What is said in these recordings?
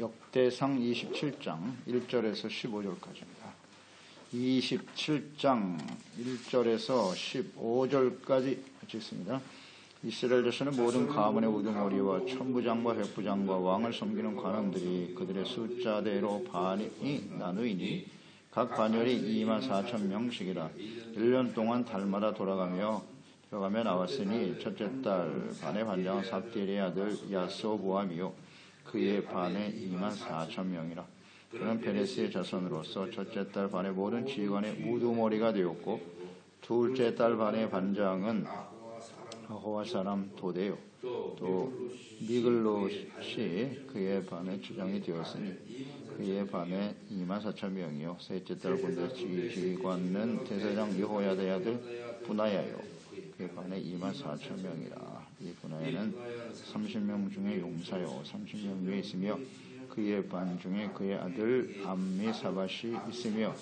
역대상 27장 1절에서 15절까지입니다. 27장 1절에서 15절까지 읽습니다. 이스라엘 자손의 모든 가문의 우두머리와 천부장과 백부장과 왕을 섬기는 관원들이 그들의 숫자대로 반이 나누이니 각 반열이 2만 4천 명씩이라 1년 동안 달마다 돌아가며 들어가며 나왔으니 첫째 달 반의 반장 삽디의 아들 야소보암이요. 그의 반에 2만 4천 명이라. 그는 베레스의 자손으로서 첫째 달 반의 모든 지휘관의 우두머리가 되었고 둘째 달 반의 반장은 호와 사람 도대요. 또 미글롯이 그의 반에 주장이 되었으니 그의 반에 2만 4천 명이요. 셋째 달 군대 지휘관은 대사장 여호야의 아들 분하야요 반에 2만 4천 명이라. 이 분하야는 30명 중에 용사요 30명 위에 있으며 그의 반 중에 그의 아들 암미 사밭이 있으며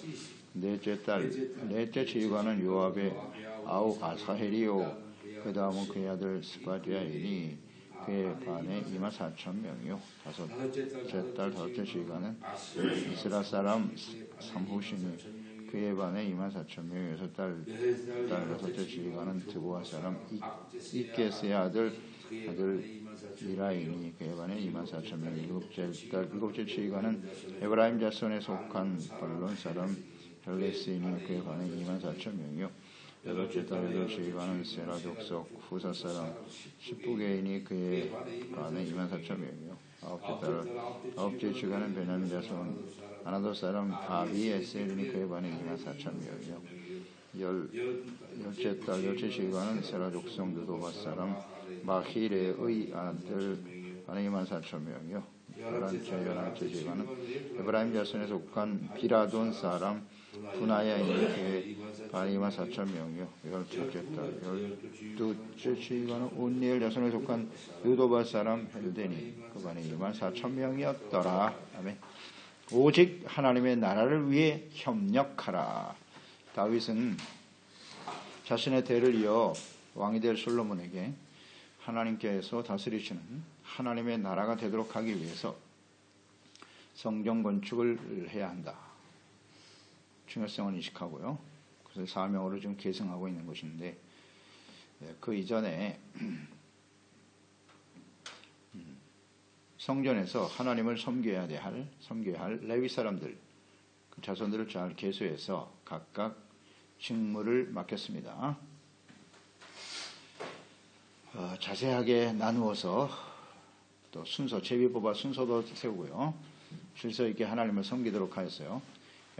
넷째 딸 넷째 지휘관은 요압의 아우 아사헬이요. 그 다음은 그의 아들 스바디아이니 그의 반에 2만 4천 명이요. 다섯째 딸 다섯째 지휘관은 이스라 사람 삼후시니 그의 반에 2만 4천 명 여섯 딸, 딸 여섯째 지휘관은 드보아 사람 이케스의 아들 아들 이라인이 그의 반에 2만 4천 명 일곱째 딸 일곱째 지휘관은 에브라임 자손에 속한 발론 사람 헬레스인이 그의 반에 2만 4천 명이요. 여덟째 딸에도 지휘관은 세라 족 속 후사 사람 십부개인이 그의 반에 2만 4천 명이요. 아홉째 딸 아홉째 지휘관은 베냐민 자손 아나도 사람 다비 에셀인이 그의 반에 2만 4천 명이요 열 열째 딸 열째 지휘관은 세라 족속 느도바 사람 마히레의 아들 반에 2만 4천 명이요 열한째 열한째 지휘관은 에브라임 자손에 속한 비라돈 사람 그의 반에 2만 4천 명이요. 열둘째 딸, 열두째 지휘관은 온니엘 자손에 속한 유도바 사람 헬데니 그 반에 2만 4천 명이었더라. 아멘. 오직 하나님의 나라를 위해 협력하라. 다윗은 자신의 대를 이어 왕이 될 솔로몬에게 하나님께서 다스리시는 하나님의 나라가 되도록 하기 위해서 성경 건축을 해야 한다. 중요성을 인식하고요. 그래서 사명으로 좀 계승하고 있는 것인데 그 이전에 성전에서 하나님을 섬겨야 할 섬겨야 할 레위 사람들 그 자손들을 잘 계수해서 각각 직무를 맡겼습니다. 어, 자세하게 나누어서 또 순서 제비 뽑아 순서도 세우고요. 질서 있게 하나님을 섬기도록 하였어요.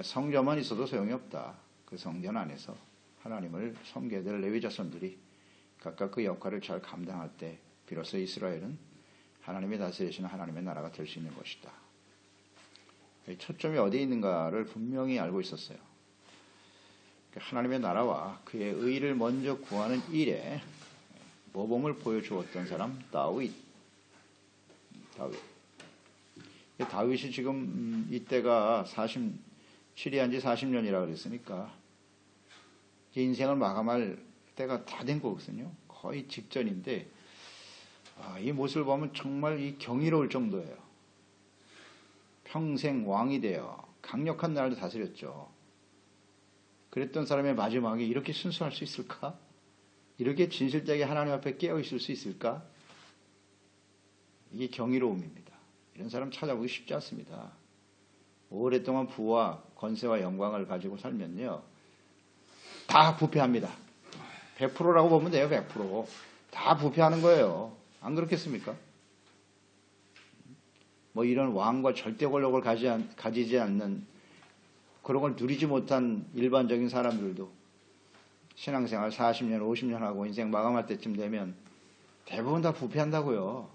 성전만 있어도 소용이 없다. 그 성전 안에서 하나님을 섬겨야 될 레위 자손들이 각각 그 역할을 잘 감당할 때 비로소 이스라엘은 하나님의 다스리시는 하나님의 나라가 될 수 있는 것이다. 초점이 어디에 있는가를 분명히 알고 있었어요. 하나님의 나라와 그의 의를 먼저 구하는 일에 모범을 보여주었던 사람 다윗. 다윗. 다윗이 지금 이때가 40, 치리한 지 40년이라 그랬으니까 인생을 마감할 때가 다 된 거거든요. 거의 직전인데 아, 이 모습을 보면 정말 이 경이로울 정도예요. 평생 왕이 되어 강력한 나라를 다스렸죠. 그랬던 사람의 마지막에 이렇게 순수할 수 있을까? 이렇게 진실되게 하나님 앞에 깨어 있을 수 있을까? 이게 경이로움입니다. 이런 사람 찾아보기 쉽지 않습니다. 오랫동안 부와 권세와 영광을 가지고 살면요. 다 부패합니다. 100%라고 보면 돼요, 100%. 다 부패하는 거예요. 안 그렇겠습니까? 뭐 이런 왕과 절대 권력을 가지지 않는 그런 걸 누리지 못한 일반적인 사람들도 신앙생활 40년, 50년 하고 인생 마감할 때쯤 되면 대부분 다 부패한다고요.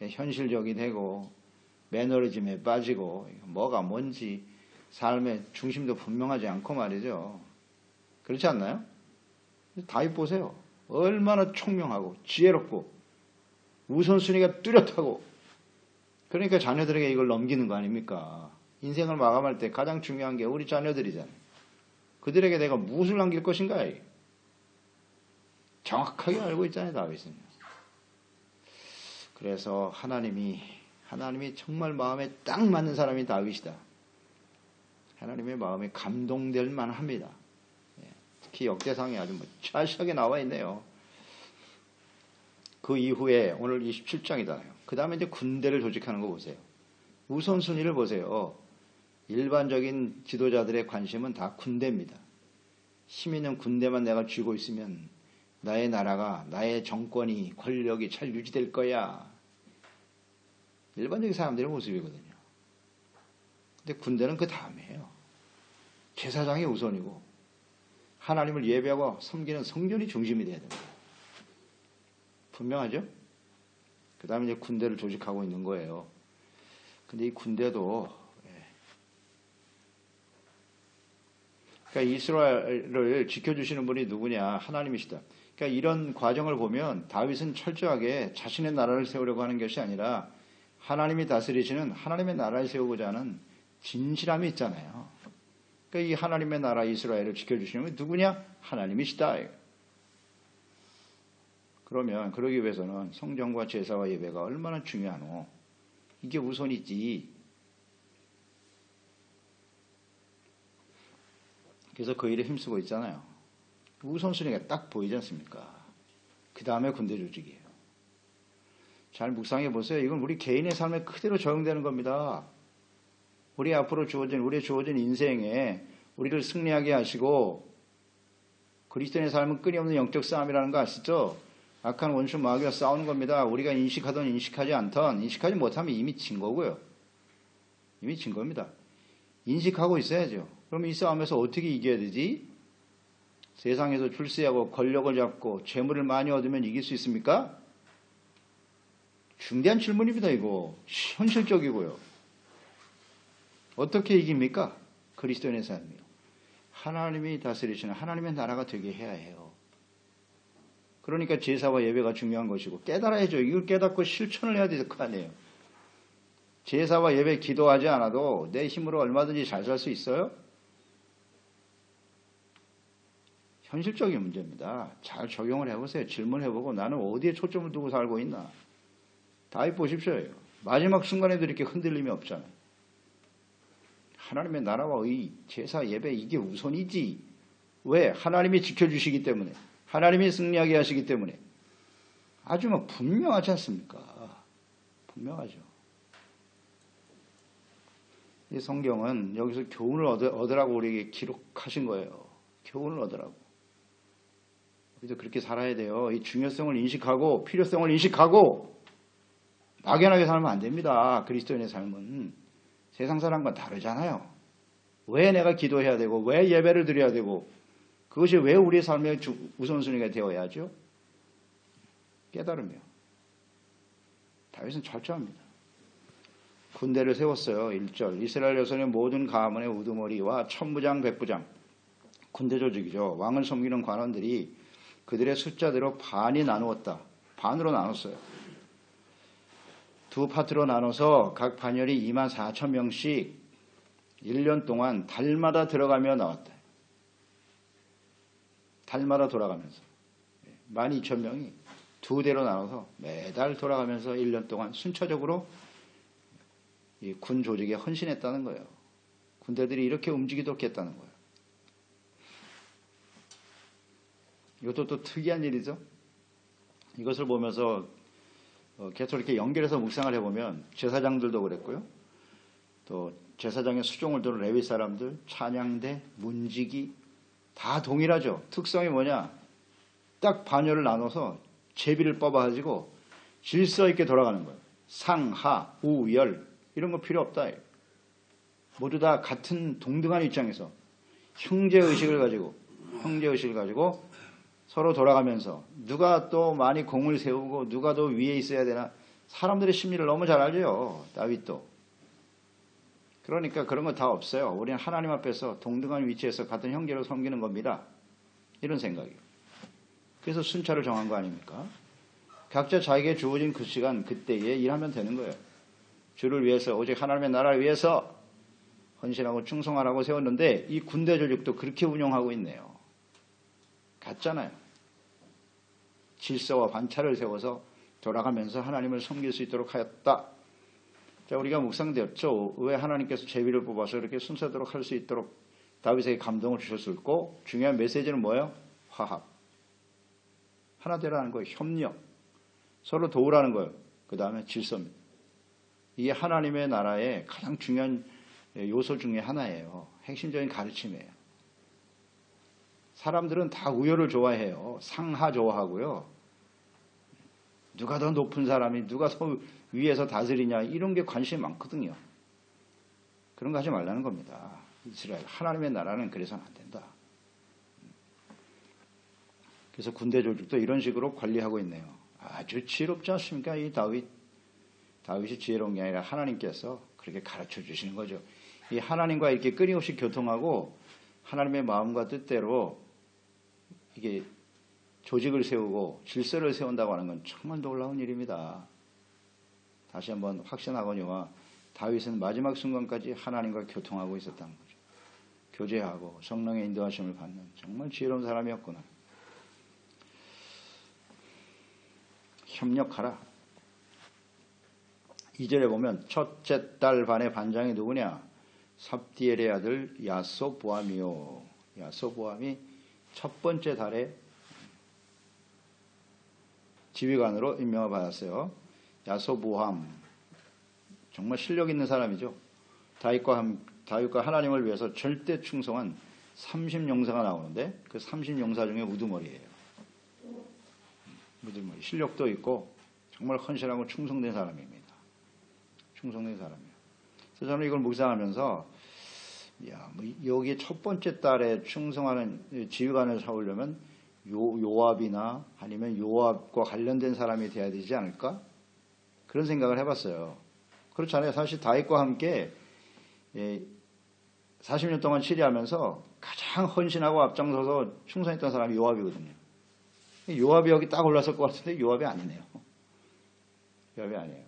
현실적이 되고 매너리즘에 빠지고 뭐가 뭔지 삶의 중심도 분명하지 않고 말이죠. 그렇지 않나요? 다윗 보세요. 얼마나 총명하고 지혜롭고 우선순위가 뚜렷하고 그러니까 자녀들에게 이걸 넘기는 거 아닙니까? 인생을 마감할 때 가장 중요한 게 우리 자녀들이잖아요. 그들에게 내가 무엇을 남길 것인가? 정확하게 알고 있잖아요, 다윗은. 그래서 하나님이 하나님이 정말 마음에 딱 맞는 사람이 다윗이다. 하나님의 마음에 감동될 만합니다. 예, 특히 역대상에 아주 뭐 찰시하게 나와 있네요. 그 이후에 오늘 27장이잖아요. 그 다음에 이제 군대를 조직하는 거 보세요. 우선순위를 보세요. 일반적인 지도자들의 관심은 다 군대입니다. 힘 있는 군대만 내가 쥐고 있으면 나의 나라가, 나의 정권이, 권력이 잘 유지될 거야. 일반적인 사람들의 모습이거든요. 근데 군대는 그 다음이에요. 제사장이 우선이고, 하나님을 예배하고 섬기는 성전이 중심이 돼야 됩니다. 분명하죠? 그 다음에 이제 군대를 조직하고 있는 거예요. 근데 이 군대도, 예. 그러니까 이스라엘을 지켜주시는 분이 누구냐? 하나님이시다. 그러니까 이런 과정을 보면 다윗은 철저하게 자신의 나라를 세우려고 하는 것이 아니라 하나님이 다스리시는 하나님의 나라를 세우고자 하는 진실함이 있잖아요. 그러니까 이 하나님의 나라 이스라엘을 지켜주시는 분이 누구냐? 하나님이시다. 그러면 그러기 위해서는 성전과 제사와 예배가 얼마나 중요하노? 이게 우선이지. 그래서 그 일에 힘쓰고 있잖아요. 우선순위가 딱 보이지 않습니까? 그 다음에 군대 조직이에요. 잘 묵상해 보세요. 이건 우리 개인의 삶에 그대로 적용되는 겁니다. 우리 앞으로 주어진, 우리 주어진 인생에 우리를 승리하게 하시고 그리스도인의 삶은 끊임없는 영적 싸움이라는 거 아시죠? 악한 원수 마귀와 싸우는 겁니다. 우리가 인식하든 인식하지 않던 인식하지 못하면 이미 진 거고요. 이미 진 겁니다. 인식하고 있어야죠. 그럼 이 싸움에서 어떻게 이겨야 되지? 세상에서 출세하고 권력을 잡고 재물을 많이 얻으면 이길 수 있습니까? 중대한 질문입니다, 이거. 현실적이고요. 어떻게 이깁니까? 그리스도인의 삶이요. 하나님이 다스리시는 하나님의 나라가 되게 해야 해요. 그러니까 제사와 예배가 중요한 것이고 깨달아야죠. 이걸 깨닫고 실천을 해야 될 거 아니에요. 제사와 예배 기도하지 않아도 내 힘으로 얼마든지 잘 살 수 있어요? 현실적인 문제입니다. 잘 적용을 해보세요. 질문해보고 나는 어디에 초점을 두고 살고 있나? 다해 보십시오. 마지막 순간에도 이렇게 흔들림이 없잖아요. 하나님의 나라와 의, 제사, 예배 이게 우선이지. 왜? 하나님이 지켜주시기 때문에. 하나님이 승리하게 하시기 때문에 아주 뭐 분명하지 않습니까? 분명하죠. 이 성경은 여기서 교훈을 얻으 라고 우리에게 기록하신 거예요. 교훈을 얻으라고. 우리도 그렇게 살아야 돼요. 이 중요성을 인식하고 필요성을 인식하고 막연하게 살면 안 됩니다. 그리스도인의 삶은 세상 사람과 다르잖아요. 왜 내가 기도해야 되고 왜 예배를 드려야 되고 그것이 왜 우리의 삶의 우선순위가 되어야죠? 깨달으며. 다윗은 철저합니다. 군대를 세웠어요. 1절. 이스라엘 여선의 모든 가문의 우두머리와 천부장, 백부장. 군대 조직이죠. 왕을 섬기는 관원들이 그들의 숫자대로 반이 나누었다. 반으로 나눴어요. 두 파트로 나눠서 각 반열이 2만 4천 명씩 1년 동안 달마다 들어가며 나왔다. 달마다 돌아가면서 12,000명이 두 대로 나눠서 매달 돌아가면서 1년 동안 순차적으로 군 조직에 헌신했다는 거예요. 군대들이 이렇게 움직이도록 했다는 거예요. 이것도 또 특이한 일이죠. 이것을 보면서 어, 계속 이렇게 연결해서 묵상을 해보면 제사장들도 그랬고요. 또 제사장의 수종을 두는 레위 사람들, 찬양대, 문지기, 다 동일하죠. 특성이 뭐냐? 딱 반열을 나눠서 제비를 뽑아가지고 질서 있게 돌아가는 거예요. 상, 하, 우, 열 이런 거 필요 없다. 모두 다 같은 동등한 입장에서 형제의식을 가지고 형제의식을 가지고 서로 돌아가면서 누가 또 많이 공을 세우고 누가 더 위에 있어야 되나 사람들의 심리를 너무 잘 알죠. 다윗도. 그러니까 그런 거 다 없어요. 우리는 하나님 앞에서 동등한 위치에서 같은 형제로 섬기는 겁니다. 이런 생각이에요. 그래서 순찰을 정한 거 아닙니까? 각자 자기에게 주어진 그 시간, 그때에 일하면 되는 거예요. 주를 위해서, 오직 하나님의 나라를 위해서 헌신하고 충성하라고 세웠는데 이 군대 조직도 그렇게 운영하고 있네요. 같잖아요. 질서와 관찰을 세워서 돌아가면서 하나님을 섬길 수 있도록 하였다. 자, 우리가 묵상되었죠. 왜 하나님께서 제비를 뽑아서 이렇게 순서대로 할 수 있도록 다윗에게 감동을 주셨을고 중요한 메시지는 뭐예요? 화합. 하나 되라는 거예요. 협력. 서로 도우라는 거예요. 그 다음에 질서입니다. 이게 하나님의 나라의 가장 중요한 요소 중에 하나예요. 핵심적인 가르침이에요. 사람들은 다 우열을 좋아해요. 상하 좋아하고요. 누가 더 높은 사람이 누가 더 위에서 다스리냐 이런 게 관심이 많거든요. 그런 거 하지 말라는 겁니다. 이스라엘 하나님의 나라는 그래서는 안 된다. 그래서 군대 조직도 이런 식으로 관리하고 있네요. 아주 지혜롭지 않습니까? 이 다윗 다윗이 지혜로운 게 아니라 하나님께서 그렇게 가르쳐 주시는 거죠. 이 하나님과 이렇게 끊임없이 교통하고 하나님의 마음과 뜻대로 이게 조직을 세우고 질서를 세운다고 하는 건 정말 놀라운 일입니다. 다시 한번 확신하거니와 다윗은 마지막 순간까지 하나님과 교통하고 있었다는 거죠. 교제하고 성령의 인도하심을 받는 정말 지혜로운 사람이었구나. 협력하라. 이절에 보면 첫째 딸 반의 반장이 누구냐? 삽디엘의 아들 야소보암이요. 야소보암이 첫 번째 달에 지휘관으로 임명을 받았어요. 야소보암 정말 실력 있는 사람이죠. 다윗과 다윗과 하나님을 위해서 절대 충성한 30용사가 나오는데 그 30용사 중에 우두머리예요. 우두머리 실력도 있고 정말 헌신하고 충성된 사람입니다. 충성된 사람이에요. 그래서 저는 이걸 묵상하면서 야, 뭐 여기 첫 번째 달에 충성하는 지휘관을 세우려면 요, 요압이나 아니면 요압과 관련된 사람이 돼야 되지 않을까? 그런 생각을 해봤어요. 그렇잖아요. 사실 다윗과 함께 40년 예, 동안 치리하면서 가장 헌신하고 앞장서서 충성했던 사람이 요압이거든요. 요압이 여기 딱 올랐을 것 같은데 요압이 아니네요. 요압이 아니에요.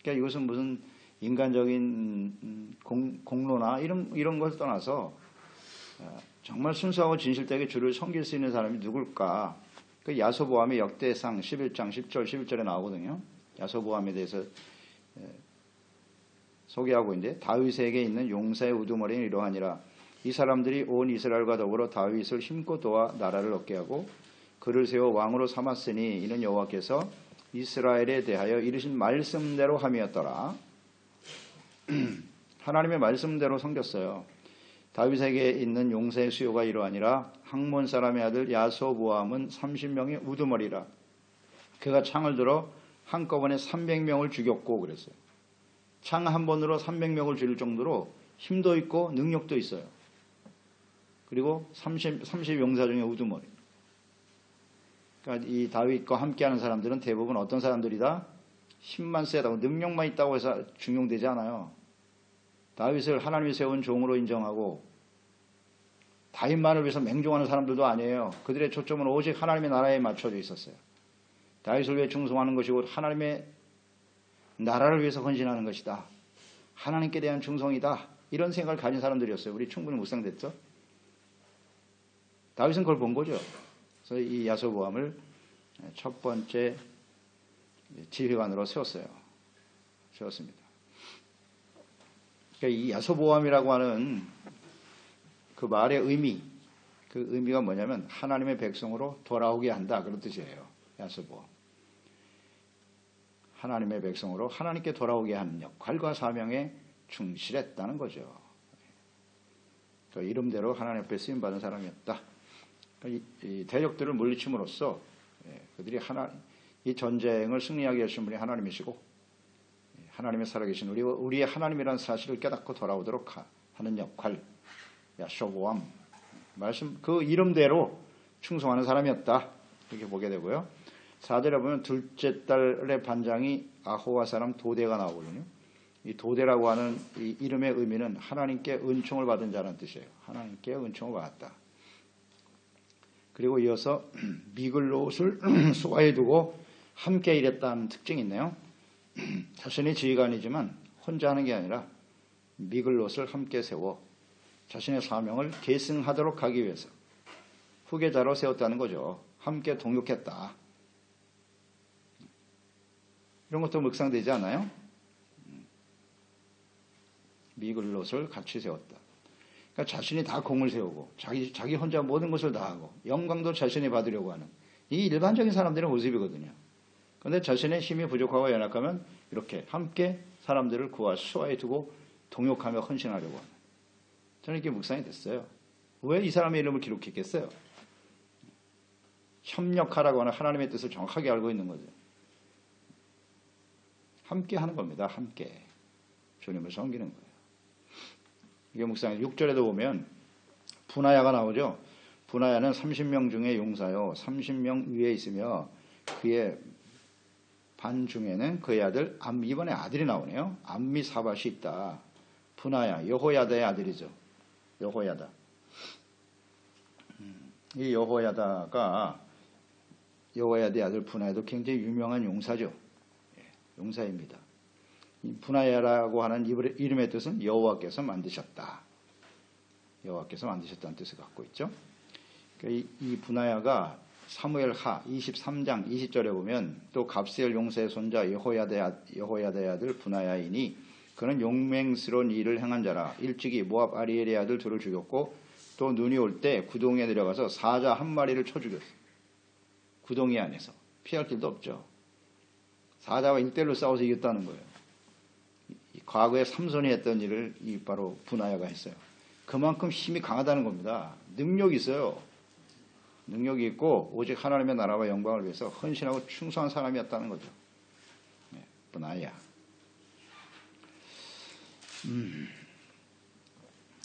그러니까 이것은 무슨 인간적인 음, 공, 공로나 이런 이런 것을 떠나서 어, 정말 순수하고 진실되게 주를 섬길 수 있는 사람이 누굴까? 그 야소보암의 역대상 11장 10절 11절에 나오거든요. 야소보암에 대해서 소개하고 있는데 다윗에게 있는 용사의 우두머리는 이러하니라. 이 사람들이 온 이스라엘과 더불어 다윗을 힘껏 도와 나라를 얻게 하고 그를 세워 왕으로 삼았으니 이는 여호와께서 이스라엘에 대하여 이르신 말씀대로 함이었더라. 하나님의 말씀대로 섬겼어요. 다윗에게 있는 용사의 수요가 이러하니라 항몬 사람의 아들 야소보암은 30명의 우두머리라. 그가 창을 들어 한꺼번에 300명을 죽였고 그랬어요. 창 한 번으로 300명을 죽일 정도로 힘도 있고 능력도 있어요. 그리고 30, 30 용사 중에 우두머리. 그러니까 이 다윗과 함께하는 사람들은 대부분 어떤 사람들이다? 힘만 세다고 능력만 있다고 해서 중용되지 않아요. 다윗을 하나님이 세운 종으로 인정하고 다윗만을 위해서 맹종하는 사람들도 아니에요. 그들의 초점은 오직 하나님의 나라에 맞춰져 있었어요. 다윗을 위해 충성하는 것이고 하나님의 나라를 위해서 헌신하는 것이다. 하나님께 대한 충성이다. 이런 생각을 가진 사람들이었어요. 우리 충분히 묵상됐죠? 다윗은 그걸 본 거죠. 그래서 이 야소보암을 첫 번째 지휘관으로 세웠어요. 세웠습니다. 그러니까 이 야소보암이라고 하는 그 말의 의미, 그 의미가 뭐냐면 하나님의 백성으로 돌아오게 한다. 그런 뜻이에요. 야소보암. 하나님의 백성으로 하나님께 돌아오게 하는 역할과 사명에 충실했다는 거죠. 그 이름대로 하나님 앞에 쓰임받은 사람이었다. 그러니까 이, 대적들을 물리침으로써 예, 그들이 하나, 이 전쟁을 승리하게 하신 분이 하나님이시고 예, 하나님의 살아계신 우리, 우리의 하나님이라는 사실을 깨닫고 돌아오도록 하는 역할, 야쇼보암 말씀 그 이름대로 충성하는 사람이었다. 이렇게 보게 되고요. 4절에 보면 둘째 딸의 반장이 아호와 사람 도대가 나오거든요. 이 도대라고 하는 이 이름의 의미는 하나님께 은총을 받은 자라는 뜻이에요. 하나님께 은총을 받았다. 그리고 이어서 미글롯을 수가에 두고 함께 일했다는 특징이 있네요. 자신이 지휘관이지만 혼자 하는 게 아니라 미글롯을 함께 세워 자신의 사명을 계승하도록 하기 위해서 후계자로 세웠다는 거죠. 함께 동역했다. 이런 것도 묵상되지 않아요? 미글롯을 같이 세웠다. 그러니까 자신이 다 공을 세우고 자기 자기 혼자 모든 것을 다 하고 영광도 자신이 받으려고 하는 이 일반적인 사람들의 모습이거든요. 그런데 자신의 힘이 부족하고 연약하면 이렇게 함께 사람들을 구하 수하에 두고 동역하며 헌신하려고 하는. 저는 이게 묵상이 됐어요. 왜 이 사람의 이름을 기록했겠어요? 협력하라고 하는 하나님의 뜻을 정확하게 알고 있는 거죠. 함께 하는 겁니다. 함께. 주님을 섬기는 거예요. 이게 묵상 6절에도 보면 분하야가 나오죠. 분하야는 30명 중에 용사요. 30명 위에 있으며 그의 반 중에는 그의 아들 암 이번에 아들이 나오네요. 암미 사밭이 있다. 분하야 여호야다의 아들이죠. 여호야다. 음, 이 여호야다가 여호야다의 아들 분하야도 굉장히 유명한 용사죠. 예, 용사입니다. 분하야라고 하는 이름의 뜻은 여호와께서 만드셨다. 여호와께서 만드셨다는 뜻을 갖고 있죠. 그러니까 이 분하야가 사무엘 하 23장 20절에 보면 또 갑스엘 용사의 손자 여호야대 아들 분하야이니 그는 용맹스러운 일을 행한 자라 일찍이 모압 아리엘의 아들 둘을 죽였고 또 눈이 올 때 구동에 내려가서 사자 한 마리를 쳐 죽였어. 구동이 안에서 피할 길도 없죠. 사자와 일대일로 싸워서 이겼다는 거예요. 과거에 삼손이 했던 일을 이 바로 분하야가 했어요. 그만큼 힘이 강하다는 겁니다. 능력이 있어요. 능력이 있고 오직 하나님의 나라와 영광을 위해서 헌신하고 충성한 사람이었다는 거죠. 네, 분하야. 음,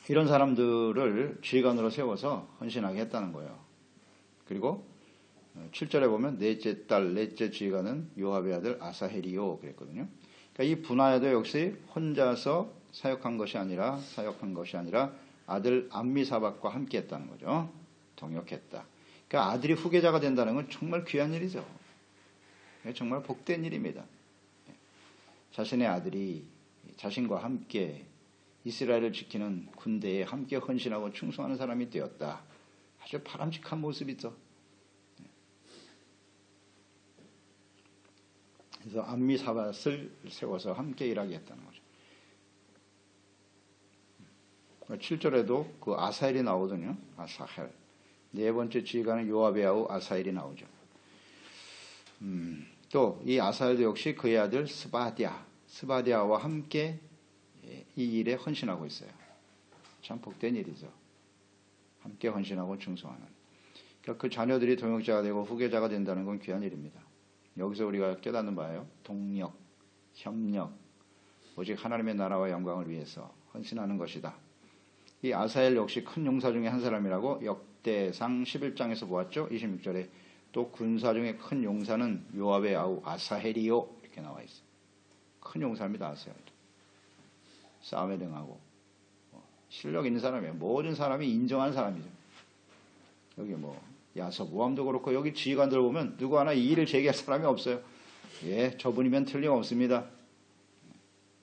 이런 사람들을 지휘관으로 세워서 헌신하게 했다는 거예요. 그리고 7절에 보면 넷째 딸, 넷째 지휘관은 요압의 아들 아사헬이요 그랬거든요. 그러니까 이 분하야도 역시 혼자서 사역한 것이 아니라 사역한 것이 아니라 아들 암미사박과 함께 했다는 거죠. 동역했다. 그러니까 아들이 후계자가 된다는 건 정말 귀한 일이죠. 정말 복된 일입니다. 자신의 아들이 자신과 함께 이스라엘을 지키는 군대에 함께 헌신하고 충성하는 사람이 되었다. 아주 바람직한 모습이죠. 그래서 안미 사밭을 세워서 함께 일하게 했다는 거죠. 7절에도 그 아사엘이 나오거든요. 아사헬. 네 번째 지휘관은 요압의 아우 아사엘이 나오죠. 음, 또 이 아사엘도 역시 그의 아들 스바디아, 스바디아와 함께 이 일에 헌신하고 있어요. 참 복된 일이죠. 함께 헌신하고 충성하는. 그러니까 그 자녀들이 동역자가 되고 후계자가 된다는 건 귀한 일입니다. 여기서 우리가 깨닫는 바예요. 동력, 협력, 오직 하나님의 나라와 영광을 위해서 헌신하는 것이다. 이 아사엘 역시 큰 용사 중에 한 사람이라고 역대상 11장에서 보았죠. 26절에 또 군사 중에 큰 용사는 요압의 아우 아사헬이요 이렇게 나와 있어요. 큰 용사입니다. 아사헬. 싸움에 등하고 뭐 실력 있는 사람이에요. 모든 사람이 인정한 사람이죠. 여기 뭐 야서 모함도 그렇고 여기 지휘관들 보면 누구 하나 이 일을 제기할 사람이 없어요. 예, 저분이면 틀림없습니다.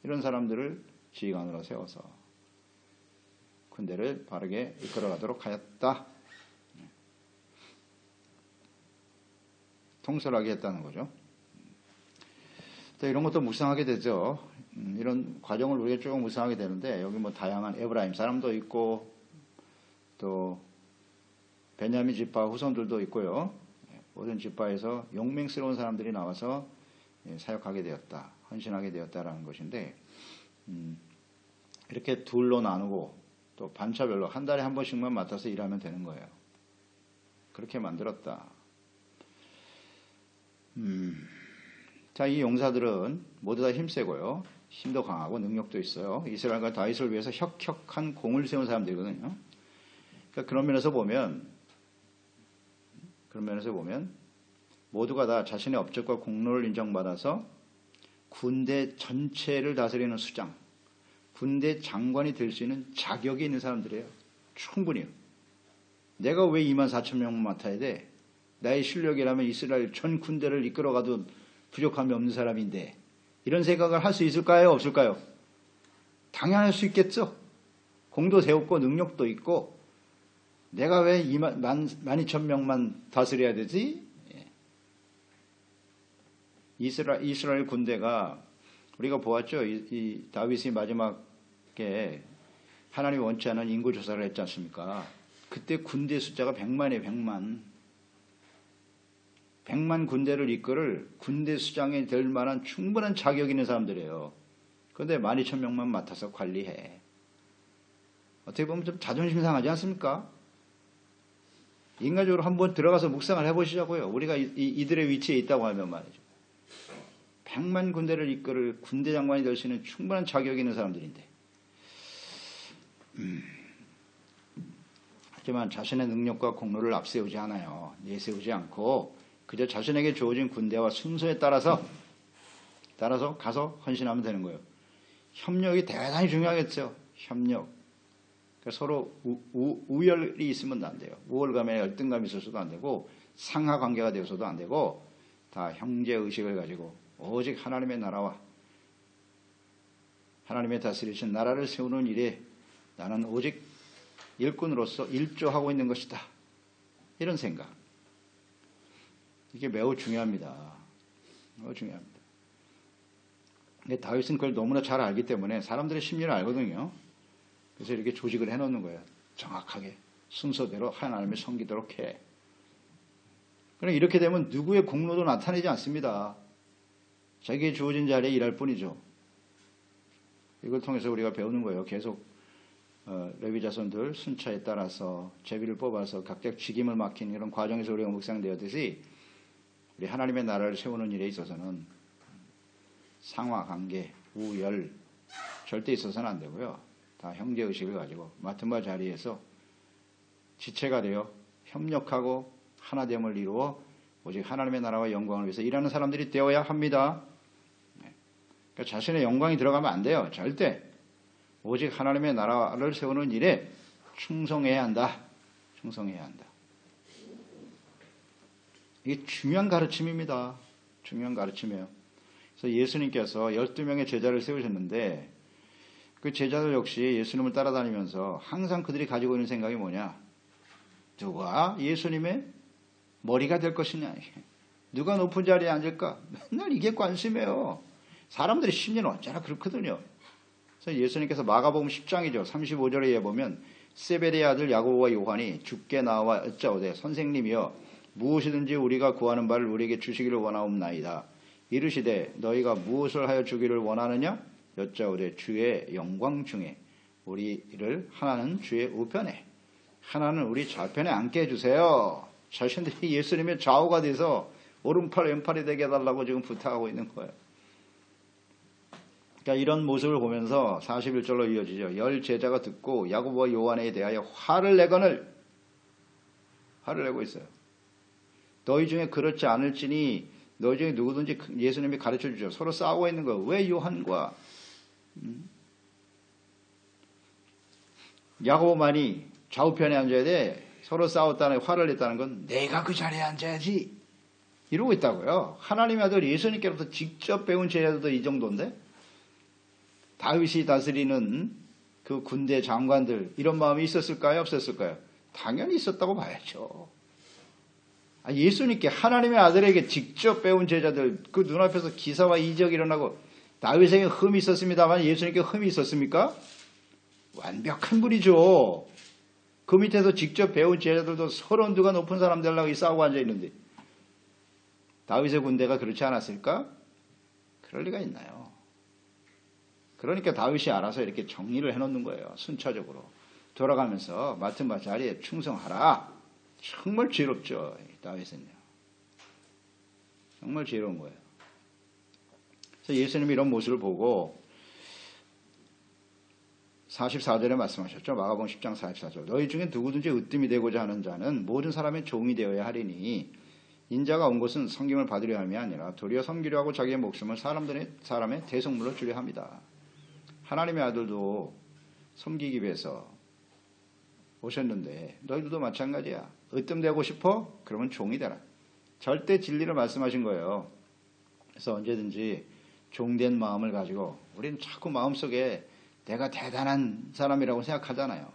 이런 사람들을 지휘관으로 세워서 군대를 바르게 이끌어가도록 하였다. 통솔하게 했다는 거죠. 이런 것도 묵상하게 되죠. 음, 이런 과정을 우리가 쭉 묵상하게 되는데 여기 뭐 다양한 에브라임 사람도 있고 또 베냐민 지파 후손들도 있고요. 모든 지파에서 용맹스러운 사람들이 나와서 예, 사역하게 되었다, 헌신하게 되었다라는 것인데 음, 이렇게 둘로 나누고 또 반차별로 한 달에 한 번씩만 맡아서 일하면 되는 거예요. 그렇게 만들었다. 음, 자, 이 용사들은 모두 다 힘세고요. 힘도 강하고 능력도 있어요. 이스라엘과 다윗을 위해서 혁혁한 공을 세운 사람들이거든요. 그러니까 그런 면에서 보면, 그런 면에서 보면, 모두가 다 자신의 업적과 공로를 인정받아서 군대 전체를 다스리는 수장, 군대 장관이 될 수 있는 자격이 있는 사람들이에요. 충분히요. 내가 왜 2만 4천 명만 맡아야 돼? 나의 실력이라면 이스라엘 전 군대를 이끌어가도 부족함이 없는 사람인데 이런 생각을 할 수 있을까요? 없을까요? 당연할 수 있겠죠. 공도 세웠고 능력도 있고 내가 왜 2만, 12,000명만 다스려야 되지? 예. 이스라, 이스라엘 군대가 우리가 보았죠. 이, 이 다윗이 마지막에 하나님 원치 않은 인구 조사를 했지 않습니까? 그때 군대 숫자가 100만이에요, 100만. 100만 군대를 이끌을 군대 수장이 될 만한 충분한 자격 있는 사람들이에요. 그런데 12,000명만 맡아서 관리해. 어떻게 보면 좀 자존심 상하지 않습니까? 인간적으로 한번 들어가서 묵상을 해보시자고요. 우리가 이, 들의 위치에 있다고 하면 말이죠. 100만 군대를 이끌을 군대 장관이 될 수 있는 충분한 자격 있는 사람들인데. 음. 하지만 자신의 능력과 공로를 앞세우지 않아요. 내세우지 않고 그저 자신에게 주어진 군대와 순서에 따라서 따라서 가서 헌신하면 되는 거예요. 협력이 대단히 중요하겠죠. 협력. 그러니까 서로 우, 열이 있으면 안 돼요. 우월감에 열등감이 있어서도 안 되고 상하 관계가 되어서도 안 되고 다 형제 의식을 가지고 오직 하나님의 나라와 하나님의 다스리신 나라를 세우는 일에 나는 오직 일꾼으로서 일조하고 있는 것이다. 이런 생각. 이게 매우 중요합니다. 매우 중요합니다. 근데 다윗은 그걸 너무나 잘 알기 때문에 사람들의 심리를 알거든요. 그래서 이렇게 조직을 해놓는 거예요. 정확하게 순서대로 하나님을 섬기도록 해. 그럼 이렇게 되면 누구의 공로도 나타내지 않습니다. 자기의 주어진 자리에 일할 뿐이죠. 이걸 통해서 우리가 배우는 거예요. 계속 어, 레위 자손들 순차에 따라서 제비를 뽑아서 각각 직임을 맡긴 이런 과정에서 우리가 묵상되었듯이 우리 하나님의 나라를 세우는 일에 있어서는 상하 관계, 우열 절대 있어서는 안 되고요. 다 형제 의식을 가지고 맡은 바 자리에서 지체가 되어 협력하고 하나됨을 이루어 오직 하나님의 나라와 영광을 위해서 일하는 사람들이 되어야 합니다. 네. 그러니까 자신의 영광이 들어가면 안 돼요. 절대. 오직 하나님의 나라를 세우는 일에 충성해야 한다. 충성해야 한다. 이게 중요한 가르침입니다. 중요한 가르침이에요. 그래서 예수님께서 12명의 제자를 세우셨는데 그 제자들 역시 예수님을 따라다니면서 항상 그들이 가지고 있는 생각이 뭐냐? 누가 예수님의 머리가 될 것이냐? 누가 높은 자리에 앉을까? 맨날 이게 관심이에요. 사람들의 심리는 언제나 그렇거든요. 그래서 예수님께서 마가복음 10장이죠. 35절에 보면 세베의 아들 야고보와 요한이 죽게 나와 어짜오되 선생님이여 무엇이든지 우리가 구하는 바를 우리에게 주시기를 원하옵나이다. 이르시되 너희가 무엇을 하여 주기를 원하느냐? 여짜오되 주의 영광 중에 우리를 하나는 주의 우편에 하나는 우리 좌편에 앉게 해주세요. 자신들이 예수님의 좌우가 돼서 오른팔 왼팔이 되게 해달라고 지금 부탁하고 있는 거예요. 그러니까 이런 모습을 보면서 41절로 이어지죠. 열 제자가 듣고 야고보와 요한에 대하여 화를 내거늘 화를 내고 있어요. 너희 중에 그렇지 않을지니 너희 중에 누구든지 예수님이 가르쳐 주죠. 서로 싸우고 있는 거. 왜 요한과 음? 야고보만이 좌우편에 앉아야 돼. 서로 싸웠다는 화를 냈다는 건 내가 그 자리에 앉아야지. 이러고 있다고요. 하나님의 아들 예수님께로부터 직접 배운 제자들도 이 정도인데 다윗이 다스리는 그 군대 장관들 이런 마음이 있었을까요? 없었을까요? 당연히 있었다고 봐야죠. 아, 예수님께 하나님의 아들에게 직접 배운 제자들 그 눈앞에서 기사와 이적이 일어나고 다윗에게 흠이 있었습니다만 예수님께 흠이 있었습니까? 완벽한 분이죠. 그 밑에서 직접 배운 제자들도 서로 누가 높은 사람 되려고 싸우고 앉아 있는데 다윗의 군대가 그렇지 않았을까? 그럴 리가 있나요? 그러니까 다윗이 알아서 이렇게 정리를 해놓는 거예요. 순차적으로 돌아가면서 맡은 바 자리에 충성하라. 정말 지롭죠. 다윗은요. 정말 지혜로운 거예요. 그래서 예수님이 이런 모습을 보고 44절에 말씀하셨죠. 마가복음 10장 44절. 너희 중에 누구든지 으뜸이 되고자 하는 자는 모든 사람의 종이 되어야 하리니 인자가 온 것은 성경을 받으려 함이 아니라 도리어 섬기려 하고 자기의 목숨을 사람들의 사람의 대성물로 주려 합니다. 하나님의 아들도 섬기기 위해서 오셨는데 너희들도 마찬가지야. 으뜸되고 싶어? 그러면 종이 되라. 절대 진리를 말씀하신 거예요. 그래서 언제든지 종된 마음을 가지고 우리는 자꾸 마음속에 내가 대단한 사람이라고 생각하잖아요.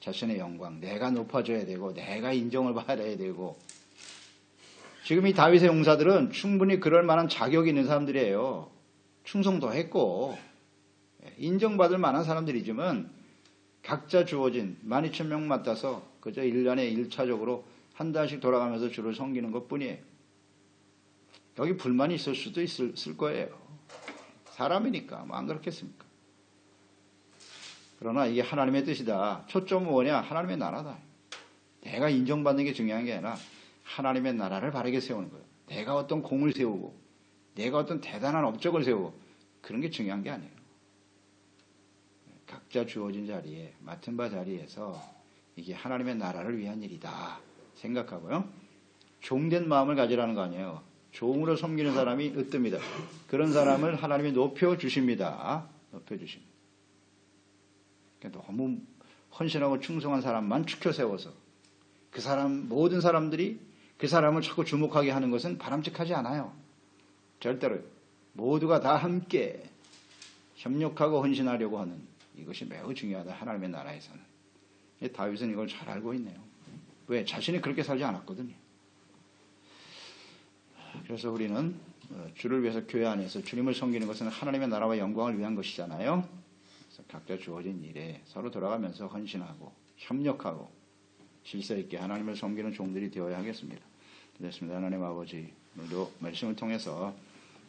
자신의 영광, 내가 높아져야 되고, 내가 인정을 받아야 되고, 지금 이 다윗의 용사들은 충분히 그럴 만한 자격이 있는 사람들이에요. 충성도 했고 예, 인정받을 만한 사람들이지만 각자 주어진 12,000명 맡아서 그저 1년에 1차적으로 한 달씩 돌아가면서 주를 섬기는 것 뿐이에요. 여기 불만이 있을 수도 있을, 있을 거예요. 사람이니까 뭐 안 그렇겠습니까? 그러나 이게 하나님의 뜻이다. 초점은 뭐냐? 하나님의 나라다. 내가 인정받는 게 중요한 게 아니라 하나님의 나라를 바르게 세우는 거예요. 내가 어떤 공을 세우고 내가 어떤 대단한 업적을 세우고 그런 게 중요한 게 아니에요. 각자 주어진 자리에 맡은 바 자리에서 이게 하나님의 나라를 위한 일이다 생각하고요. 종된 마음을 가지라는 거 아니에요. 종으로 섬기는 사람이 으뜸이다. 그런 사람을 하나님이 높여 주십니다. 높여 주십니다. 그러니까 너무 헌신하고 충성한 사람만 축혀 세워서 그 사람 모든 사람들이 그 사람을 자꾸 주목하게 하는 것은 바람직하지 않아요. 절대로 모두가 다 함께 협력하고 헌신하려고 하는 이것이 매우 중요하다. 하나님의 나라에서는. 다윗은 이걸 잘 알고 있네요. 왜? 자신이 그렇게 살지 않았거든요. 그래서 우리는 어, 주를 위해서 교회 안에서 주님을 섬기는 것은 하나님의 나라와 영광을 위한 것이잖아요. 그래서 각자 주어진 일에 서로 돌아가면서 헌신하고 협력하고 질서 있게 하나님을 섬기는 종들이 되어야 하겠습니다. 그렇습니다. 하나님 아버지 오늘도 말씀을 통해서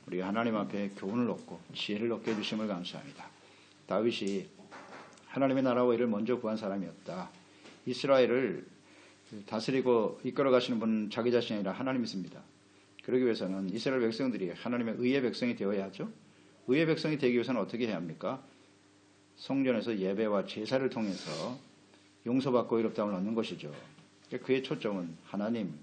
우리가 하나님 앞에 교훈을 얻고 지혜를 얻게 해주심을 감사합니다. 다윗이 하나님의 나라와 일을 먼저 구한 사람이었다. 이스라엘을 다스리고 이끌어 가시는 분은 자기 자신이 아니라 하나님이십니다. 그러기 위해서는 이스라엘 백성들이 하나님의 의의 백성이 되어야 하죠. 의의 백성이 되기 위해서는 어떻게 해야 합니까? 성전에서 예배와 제사를 통해서 용서받고 의롭다움을 얻는 것이죠. 그의 초점은 하나님,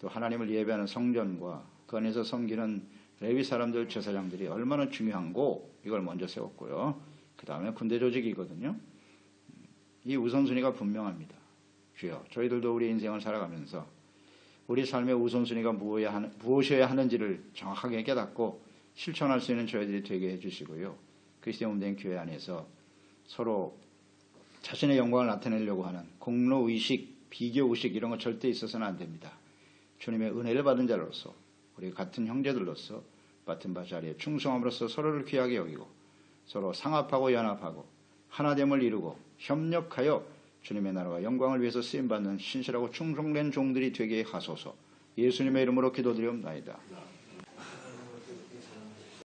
또 하나님을 예배하는 성전과 그 안에서 섬기는 레위 사람들, 제사장들이 얼마나 중요한고 이걸 먼저 세웠고요. 그 다음에 군대 조직이거든요. 이 우선순위가 분명합니다. 주여, 저희들도 우리 인생을 살아가면서 우리 삶의 우선순위가 무엇이어야 하는지를 정확하게 깨닫고 실천할 수 있는 저희들이 되게 해주시고요. 그리스도의 몸된 교회 안에서 서로 자신의 영광을 나타내려고 하는 공로의식, 비교의식 이런 거 절대 있어서는 안 됩니다. 주님의 은혜를 받은 자로서 우리 같은 형제들로서 맡은 바 자리에 충성함으로써 서로를 귀하게 여기고 서로 상합하고 연합하고 하나됨을 이루고 협력하여 주님의 나라와 영광을 위해서 쓰임받는 신실하고 충성된 종들이 되게 하소서 예수님의 이름으로 기도드리옵나이다.